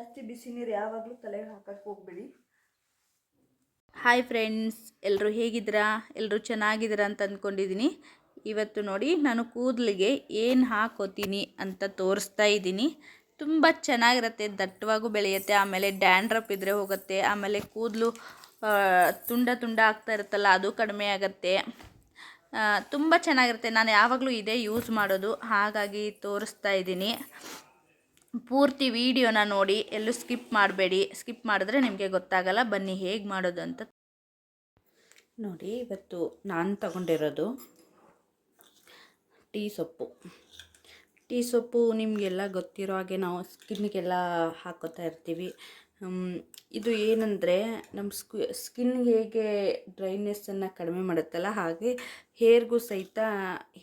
ಜಾಸ್ತಿ ಬಿಸಿ ನೀರು ಯಾವಾಗಲೂ ತಲೆಗೆ ಹಾಕಕ್ಕೆ ಹೋಗ್ಬೇಡಿ. ಹಾಯ್ ಫ್ರೆಂಡ್ಸ್ ಎಲ್ಲರೂ ಹೇಗಿದ್ದೀರಾ? ಎಲ್ಲರೂ ಚೆನ್ನಾಗಿದ್ದೀರಾ ಅಂತ ಅಂದ್ಕೊಂಡಿದ್ದೀನಿ. ಇವತ್ತು ನೋಡಿ ನಾನು ಕೂದಲಿಗೆ ಏನು ಹಾಕೋತೀನಿ ಅಂತ ತೋರಿಸ್ತಾ ಇದ್ದೀನಿ. ತುಂಬ ಚೆನ್ನಾಗಿರುತ್ತೆ, ದಟ್ಟವಾಗೂ ಬೆಳೆಯುತ್ತೆ, ಆಮೇಲೆ ಡ್ಯಾಂಡ್ರಪ್ ಇದ್ದರೆ ಹೋಗುತ್ತೆ, ಆಮೇಲೆ ಕೂದಲು ತುಂಡ ತುಂಡ ಆಗ್ತಾ ಇರುತ್ತಲ್ಲ, ಅದು ಕಡಿಮೆ ಆಗುತ್ತೆ. ತುಂಬ ಚೆನ್ನಾಗಿರುತ್ತೆ, ನಾನು ಯಾವಾಗಲೂ ಇದೇ ಯೂಸ್ ಮಾಡೋದು, ಹಾಗಾಗಿ ತೋರಿಸ್ತಾ ಇದ್ದೀನಿ. ಪೂರ್ತಿ ವಿಡಿಯೋನ ನೋಡಿ, ಎಲ್ಲೂ ಸ್ಕಿಪ್ ಮಾಡಬೇಡಿ. ಸ್ಕಿಪ್ ಮಾಡಿದ್ರೆ ನಿಮಗೆ ಗೊತ್ತಾಗಲ್ಲ ಬನ್ನಿ ಹೇಗೆ ಮಾಡೋದು ಅಂತ. ನೋಡಿ, ಇವತ್ತು ನಾನು ತಗೊಂಡಿರೋದು ಟೀ ಸೊಪ್ಪು. ಟೀ ಸೊಪ್ಪು ನಿಮಗೆಲ್ಲ ಗೊತ್ತಿರೋ ಹಾಗೆ ನಾವು ಸ್ಕಿನ್ಗೆಲ್ಲ ಹಾಕೋತಾ ಇರ್ತೀವಿ. ಇದು ಏನಂದರೆ ನಮ್ಮ ಸ್ಕಿ ಸ್ಕಿನ್ ಹೇಗೆ ಡ್ರೈನೆಸ್ಸನ್ನು ಕಡಿಮೆ ಮಾಡುತ್ತಲ್ಲ ಹಾಗೆ ಹೇರ್ಗೂ ಸಹಿತ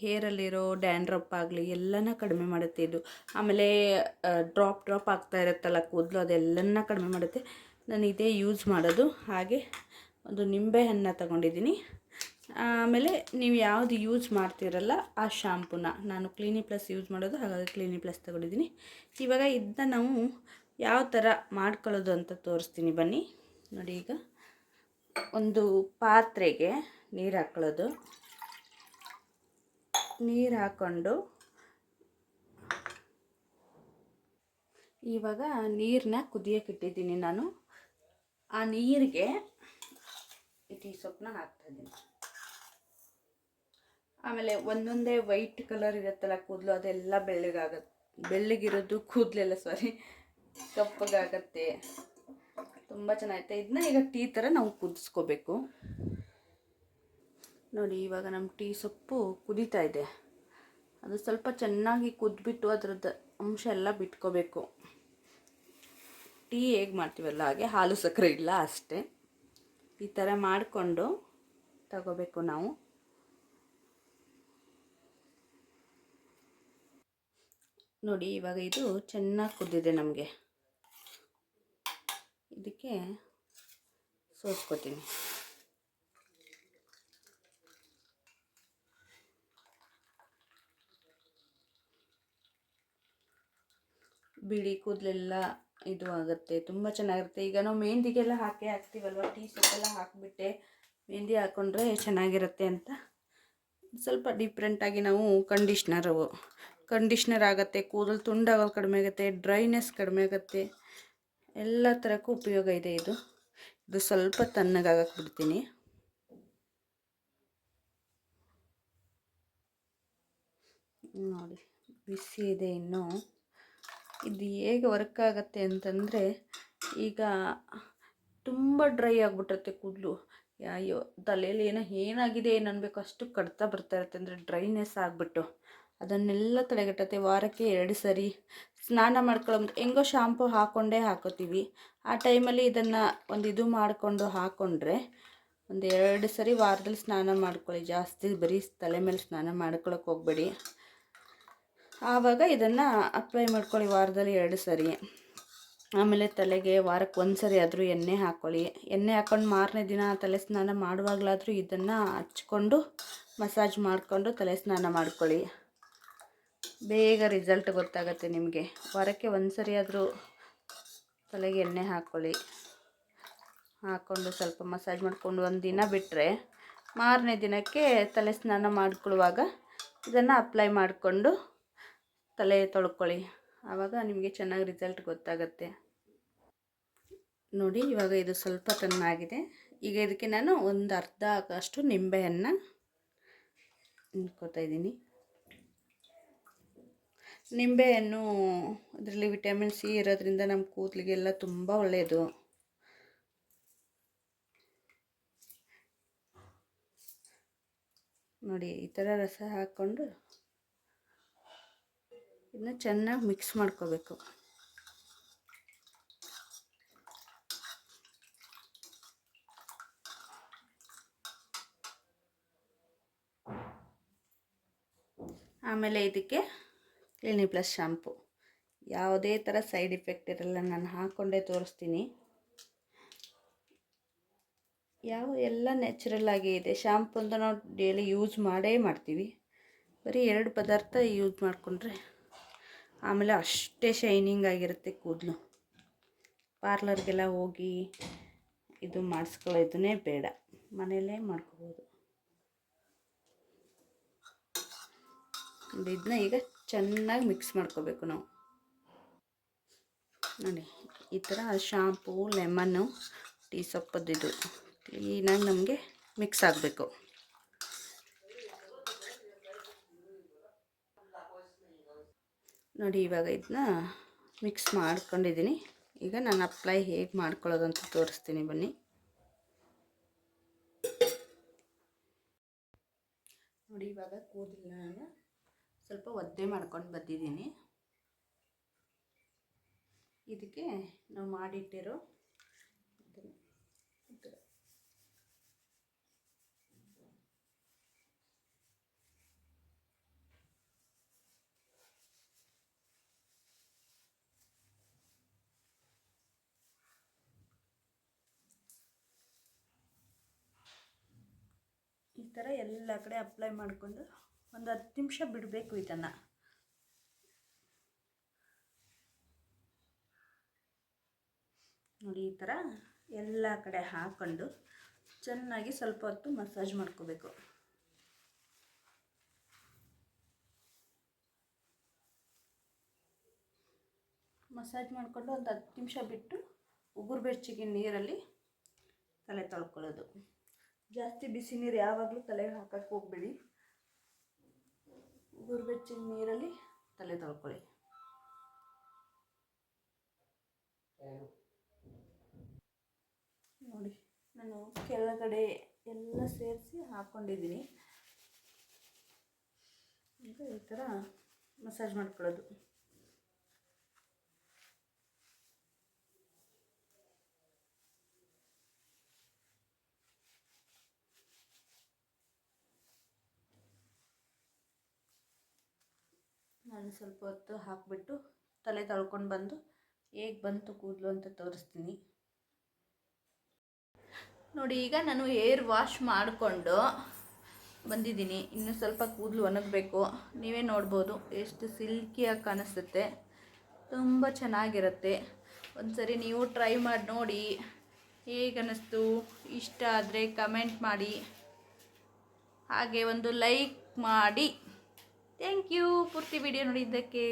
ಹೇರಲ್ಲಿರೋ ಡ್ಯಾಂಡ್ರಪ್ ಆಗಲಿ ಎಲ್ಲನ ಕಡಿಮೆ ಮಾಡುತ್ತೆ ಇದು. ಆಮೇಲೆ ಡ್ರಾಪ್ ಡ್ರಾಪ್ ಆಗ್ತಾ ಇರುತ್ತಲ್ಲ ಕೂದಲು ಅದೆಲ್ಲನ ಕಡಿಮೆ ಮಾಡುತ್ತೆ. ನಾನು ಇದೇ ಯೂಸ್ ಮಾಡೋದು. ಹಾಗೆ ಒಂದು ನಿಂಬೆ ಹಣ್ಣು ತಗೊಂಡಿದ್ದೀನಿ. ಆಮೇಲೆ ನೀವು ಯಾವುದು ಯೂಸ್ ಮಾಡ್ತಿರಲ್ಲ ಆ ಶಾಂಪೂನ ನಾನು ಕ್ಲೀನಿ ಪ್ಲಸ್ ಯೂಸ್ ಮಾಡೋದು, ಹಾಗಾಗಿ ಕ್ಲೀನಿ ಪ್ಲಸ್ ತಗೊಂಡಿದ್ದೀನಿ. ಇವಾಗ ಇದನ್ನ ನಾವು ಯಾವ ಥರ ಮಾಡ್ಕೊಳ್ಳೋದು ಅಂತ ತೋರಿಸ್ತೀನಿ ಬನ್ನಿ. ನೋಡಿ ಈಗ ಒಂದು ಪಾತ್ರೆಗೆ ನೀರು ಹಾಕ್ಕೊಳ್ಳೋದು ನೀರು ಹಾಕ್ಕೊಂಡು ಇವಾಗ ನೀರನ್ನ ಕುದಿಯೋಕೆ ಇಟ್ಟಿದ್ದೀನಿ ನಾನು. ಆ ನೀರಿಗೆ ಟೀ ಸೊಪ್ಪನ್ನ ಹಾಕ್ತಾಯಿದ್ದೀನಿ ಆಮೇಲೆ ಒಂದೊಂದೇ ವೈಟ್ ಕಲರ್ ಇರುತ್ತಲ್ಲ ಕೂದಲು ಅದೆಲ್ಲ ಬೆಳ್ಳಗಾಗುತ್ತೆ ಬೆಳ್ಳಗಿರೋದು ಕೂದಲೆಲ್ಲ ಸಾರಿ ಕಪ್ಪಗಾಗತ್ತೆ. ತುಂಬ ಚೆನ್ನಾಗಿರುತ್ತೆ ಇದನ್ನ ಈಗ ಟೀ ಥರ ನಾವು ಕುದಿಸ್ಕೋಬೇಕು. ನೋಡಿ, ಇವಾಗ ನಮ್ಮ ಟೀ ಸೊಪ್ಪು ಕುದೀತಾ ಇದೆ. ಅದು ಸ್ವಲ್ಪ ಚೆನ್ನಾಗಿ ಕುದ್ಬಿಟ್ಟು ಅದರದ್ದು ಅಂಶ ಎಲ್ಲ ಬಿಟ್ಕೋಬೇಕು. ಟೀ ಹೇಗೆ ಮಾಡ್ತೀವಲ್ಲ, ಹಾಗೆ ಹಾಲು ಸಕ್ಕರೆ ಇಲ್ಲ ಅಷ್ಟೇ. ಈ ಥರ ಮಾಡಿಕೊಂಡು ತಗೋಬೇಕು ನಾವು. ನೋಡಿ, ಇವಾಗ ಇದು ಚೆನ್ನಾಗಿ ಕುದ್ದಿದೆ ನಮಗೆ. ಇದಕ್ಕೆ ಸೋಸ್ಕೋತೀನಿ. ಬಿಳಿ ಕೂದಲೆಲ್ಲ ಇದು ಆಗುತ್ತೆ, ತುಂಬ ಚೆನ್ನಾಗಿರುತ್ತೆ. ಈಗ ನಾವು ಮೆಹಂದಿಗೆಲ್ಲ ಹಾಕಿ ಹಾಕ್ತೀವಲ್ವ? ಟೀ ಸೊಪ್ಪೆಲ್ಲ ಹಾಕಿಬಿಟ್ಟೆ ಮೆಹಂದಿ ಹಾಕ್ಕೊಂಡ್ರೆ ಚೆನ್ನಾಗಿರುತ್ತೆ ಅಂತ. ಸ್ವಲ್ಪ ಡಿಫ್ರೆಂಟಾಗಿ ನಾವು ಕಂಡೀಷ್ನರು ಕಂಡೀಷ್ನರ್ ಆಗುತ್ತೆ, ಕೂದಲು ತುಂಡಾಗೋದು ಕಡಿಮೆ ಆಗುತ್ತೆ ಡ್ರೈನೆಸ್ ಕಡಿಮೆ ಆಗುತ್ತೆ. ಎಲ್ಲ ಥರಕ್ಕೂ ಉಪಯೋಗ ಇದೆ ಇದು. ಇದು ಸ್ವಲ್ಪ ತಣ್ಣಗಾಗಕ್ಕೆ ಬಿಡ್ತೀನಿ. ನೋಡಿ, ಬಿಸಿ ಇದೆ ಇನ್ನು. ಇದು ಹೇಗೆ ವರ್ಕ್ ಆಗುತ್ತೆ ಅಂತಂದರೆ, ಈಗ ತುಂಬ ಡ್ರೈ ಆಗಿಬಿಟ್ಟಿರುತ್ತೆ ಕೂದಲು. ಅಯ್ಯೋ, ತಲೆಯಲ್ಲಿ ಏನೋ ಏನಾಗಿದೆ ಏನು ಅನ್ಬೇಕು ಅಷ್ಟು ಕಡ್ತಾ ಬರ್ತಾ ಇರುತ್ತೆ. ಅಂದರೆ ಡ್ರೈನೆಸ್ ಆಗಿಬಿಟ್ಟು. ಅದನ್ನೆಲ್ಲ ತಡೆಗಟ್ಟುತ್ತೆ. ವಾರಕ್ಕೆ ಎರಡು ಸರಿ ಸ್ನಾನ ಮಾಡ್ಕೊಳ್ಳೋ ಹೆಂಗೋ ಶಾಂಪು ಹಾಕ್ಕೊಂಡೇ ಹಾಕೋತೀವಿ. ಆ ಟೈಮಲ್ಲಿ ಇದನ್ನು ಒಂದು ಇದು ಮಾಡಿಕೊಂಡು ಹಾಕ್ಕೊಂಡ್ರೆ ಒಂದು ಎರಡು ಸರಿ ವಾರದಲ್ಲಿ ಸ್ನಾನ ಮಾಡ್ಕೊಳ್ಳಿ. ಜಾಸ್ತಿ ಬರೀ ತಲೆ ಮೇಲೆ ಸ್ನಾನ ಮಾಡ್ಕೊಳಕ್ಕೆ ಹೋಗಬೇಡಿ. ಆವಾಗ ಇದನ್ನು ಅಪ್ಲೈ ಮಾಡ್ಕೊಳ್ಳಿ ವಾರದಲ್ಲಿ ಎರಡು ಸರಿ. ಆಮೇಲೆ ತಲೆಗೆ ವಾರಕ್ಕೆ ಒಂದು ಸರಿ ಆದರೂ ಎಣ್ಣೆ ಹಾಕ್ಕೊಳ್ಳಿ ಎಣ್ಣೆ ಹಾಕ್ಕೊಂಡು ಮಾರನೇ ದಿನ ತಲೆ ಸ್ನಾನ ಮಾಡುವಾಗಲಾದರೂ ಇದನ್ನು ಹಚ್ಕೊಂಡು ಮಸಾಜ್ ಮಾಡಿಕೊಂಡು ತಲೆ ಸ್ನಾನ ಮಾಡ್ಕೊಳ್ಳಿ. ಬೇಗ ರಿಸಲ್ಟ್ ಗೊತ್ತಾಗುತ್ತೆ ನಿಮಗೆ. ವಾರಕ್ಕೆ ಒಂದು ಸರಿ ಆದರೂ ತಲೆಗೆ ಎಣ್ಣೆ ಹಾಕ್ಕೊಳ್ಳಿ ಹಾಕ್ಕೊಂಡು ಸ್ವಲ್ಪ ಮಸಾಜ್ ಮಾಡಿಕೊಂಡು ಒಂದು ದಿನ ಬಿಟ್ಟರೆ ಮಾರನೇ ದಿನಕ್ಕೆ ತಲೆ ಸ್ನಾನ ಮಾಡಿಕೊಳ್ಳುವಾಗ ಇದನ್ನು ಅಪ್ಲೈ ಮಾಡಿಕೊಂಡು ತಲೆ ತೊಳ್ಕೊಳ್ಳಿ. ಆವಾಗ ನಿಮಗೆ ಚೆನ್ನಾಗಿ ರಿಸಲ್ಟ್ ಗೊತ್ತಾಗುತ್ತೆ. ನೋಡಿ, ಇವಾಗ ಇದು ಸ್ವಲ್ಪ ತಣ್ಣಾಗಿದೆ ಈಗ ಇದಕ್ಕೆ ನಾನು ಒಂದು ಅರ್ಧ ಅಷ್ಟು ನಿಂಬೆಹಣ್ಣು ಇಟ್ಕೋತಾ ಇದ್ದೀನಿ. ನಿಂಬೆಹಣ್ಣು, ಅದರಲ್ಲಿ ವಿಟಮಿನ್ ಸಿ ಇರೋದ್ರಿಂದ ನಮ್ಮ ಕೂದಲಿಗೆಲ್ಲ ತುಂಬ ಒಳ್ಳೆಯದು ನೋಡಿ, ಈ ಥರ ರಸ ಹಾಕ್ಕೊಂಡು ಇದನ್ನ ಚೆನ್ನಾಗಿ ಮಿಕ್ಸ್ ಮಾಡ್ಕೋಬೇಕು. ಆಮೇಲೆ ಇದಕ್ಕೆ ಕ್ಲಿನಿ ಪ್ಲಸ್ ಶ್ಯಾಂಪು ಯಾವುದೇ ಥರ ಸೈಡ್ ಇಫೆಕ್ಟ್ ಇರಲ್ಲ, ನಾನು ಹಾಕ್ಕೊಂಡೇ ತೋರಿಸ್ತೀನಿ. ಯಾವ ಎಲ್ಲ ನ್ಯಾಚುರಲ್ ಆಗಿ ಇದೆ. ಶ್ಯಾಂಪು ಅಂತ ನಾವು ಡೈಲಿ ಯೂಸ್ ಮಾಡೇ ಮಾಡ್ತೀವಿ. ಬರೀ ಎರಡು ಪದಾರ್ಥ ಯೂಸ್ ಮಾಡಿಕೊಂಡ್ರೆ ಆಮೇಲೆ ಅಷ್ಟೇ ಶೈನಿಂಗ್ ಆಗಿರುತ್ತೆ ಕೂದಲು. ಪಾರ್ಲರ್ಗೆಲ್ಲ ಹೋಗಿ ಇದು ಮಾಡಿಸ್ಕೊಳ್ಳೋದನ್ನೇ ಬೇಡ. ಮನೆಯಲ್ಲೇ ಮಾಡ್ಕೋಬೋದು. ಇದನ್ನ ಈಗ ಚೆನ್ನಾಗಿ ಮಿಕ್ಸ್ ಮಾಡ್ಕೋಬೇಕು ನಾವು. ನೋಡಿ, ಈ ಥರ ಶಾಂಪೂ ಲೆಮನ್ನು ಟೀ ಸೊಪ್ಪದ್ದಿದು ಕ್ಲೀನಾಗಿ ನಮಗೆ ಮಿಕ್ಸ್ ಆಗಬೇಕು. ನೋಡಿ, ಇವಾಗ ಇದನ್ನ ಮಿಕ್ಸ್ ಮಾಡ್ಕೊಂಡಿದ್ದೀನಿ. ಈಗ ನಾನು ಅಪ್ಲೈ ಹೇಗೆ ಮಾಡ್ಕೊಳ್ಳೋದು ಅಂತ ತೋರಿಸ್ತೀನಿ ಬನ್ನಿ. ನೋಡಿ, ಇವಾಗ ಕೂದಲು ನಾನು ಸ್ವಲ್ಪ ಒದ್ದೆ ಮಾಡ್ಕೊಂಡು ಬಂದಿದ್ದೀನಿ ಇದಕ್ಕೆ ನಾವು ಮಾಡಿಟ್ಟಿರೋ ಈ ಥರ ಎಲ್ಲ ಕಡೆ ಅಪ್ಲೈ ಮಾಡಿಕೊಂಡು ಒಂದು ಹತ್ತು ನಿಮಿಷ ಬಿಡಬೇಕು ಇದನ್ನು. ನೋಡಿ ಈ ಥರ ಎಲ್ಲ ಕಡೆ ಹಾಕ್ಕೊಂಡು ಚೆನ್ನಾಗಿ ಸ್ವಲ್ಪ ಹೊತ್ತು ಮಸಾಜ್ ಮಾಡ್ಕೋಬೇಕು. ಮಸಾಜ್ ಮಾಡಿಕೊಂಡು ಒಂದು ಹತ್ತು ನಿಮಿಷ ಬಿಟ್ಟು ಉಗುರು ಬೆಚ್ಚಗೆ ನೀರಲ್ಲಿ ತಲೆ ತೊಳ್ಕೊಳ್ಳೋದು. ಜಾಸ್ತಿ ಬಿಸಿ ನೀರು ಯಾವಾಗಲೂ ತಲೆಗೆ ಹಾಕಕ್ಕೆ ಹೋಗಬೇಡಿ. ಉಗುರು ಬೆಚ್ಚಗೆ ನೀರಲ್ಲಿ ತಲೆ ತೊಳ್ಕೊಳ್ಳಿ. ನೋಡಿ, ನಾನು ಕೆಳಗಡೆ ಎಲ್ಲ ಸೇರಿಸಿ ಹಾಕ್ಕೊಂಡಿದ್ದೀನಿ ಈಗ ಈ ಥರ ಮಸಾಜ್ ಮಾಡ್ಕೊಳ್ಳೋದು. ನಾನು ಸ್ವಲ್ಪ ಹೊತ್ತು ಹಾಕಿಬಿಟ್ಟು ತಲೆ ತೊಳ್ಕೊಂಡು ಬಂದು ಹೇಗೆ ಬಂತು ಕೂದಲು ಅಂತ ತೋರಿಸ್ತೀನಿ. ನೋಡಿ, ಈಗ ನಾನು ಏರ್ ವಾಶ್ ಮಾಡಿಕೊಂಡು ಬಂದಿದ್ದೀನಿ. ಇನ್ನು ಸ್ವಲ್ಪ ಕೂದಲು ಒಣಗಬೇಕು. ನೀವೇ ನೋಡ್ಬೋದು, ಎಷ್ಟು ಸಿಲ್ಕಿಯಾಗಿ ಕಾಣಿಸುತ್ತೆ. ತುಂಬ ಚೆನ್ನಾಗಿರುತ್ತೆ. ಒಂದ್ಸರಿ ನೀವು ಟ್ರೈ ಮಾಡಿ ನೋಡಿ ಹೇಗೆ ಅನ್ನಿಸ್ತು ಇಷ್ಟ ಆದರೆ ಕಮೆಂಟ್ ಮಾಡಿ. ಹಾಗೆ ಒಂದು ಲೈಕ್ ಮಾಡಿ. ಥ್ಯಾಂಕ್ ಯು ಪೂರ್ತಿ ವಿಡಿಯೋ ನೋಡಿದ್ದಕ್ಕೆ.